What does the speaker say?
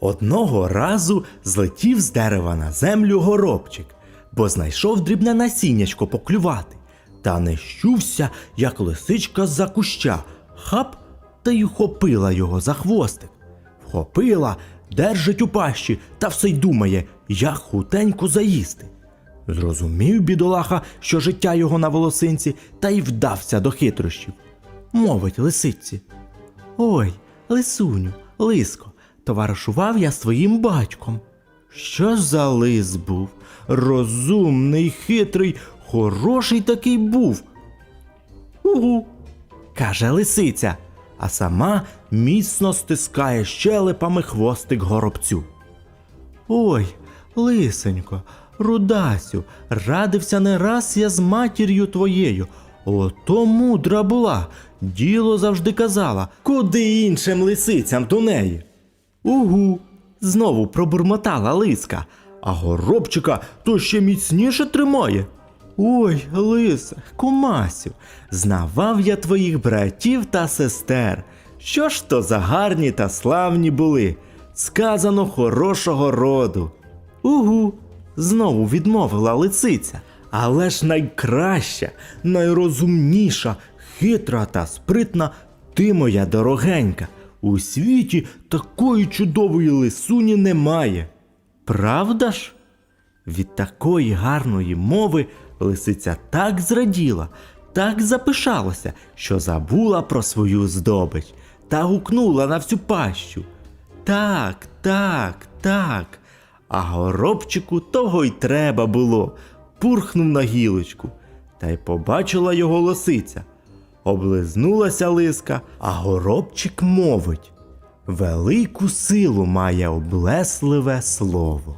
Одного разу злетів з дерева на землю горобчик, бо знайшов дрібне насіннячко поклювати, та не щувся, як лисичка з-за куща, хап та й ухопила його за хвостик. Вхопила, держить у пащі та все й думає, як хутенько заїсти. Зрозумів бідолаха, що життя його на волосинці, та й вдався до хитрощів. Мовить лисиці. Ой, лисуню, лиско, товаришував я з твоїм батьком. Що за лис був? Розумний, хитрий, хороший такий був. Угу, каже лисиця, а сама міцно стискає щелепами хвостик горобцю. Ой, лисенько, рудасю, радився не раз я з матір'ю твоєю. Ото мудра була, діло завжди казала, куди іншим лисицям до неї. Угу, знову пробурмотала лиска, а горобчика то ще міцніше тримає. Ой, лисе, кумасю, знавав я твоїх братів та сестер. Що ж то за гарні та славні були, сказано хорошого роду. Угу, знову відмовила лисиця. Але ж найкраща, найрозумніша, хитра та спритна ти моя дорогенька. У світі такої чудової лисуні немає. Правда ж? Від такої гарної мови лисиця так зраділа, так запишалася, що забула про свою здобич та гукнула на всю пащу. Так, так, так. А горобчику того й треба було. Пурхнув на гілочку, та й побачила його лисиця. Облизнулася лиска, а горобчик мовить. Велику силу має облесливе слово.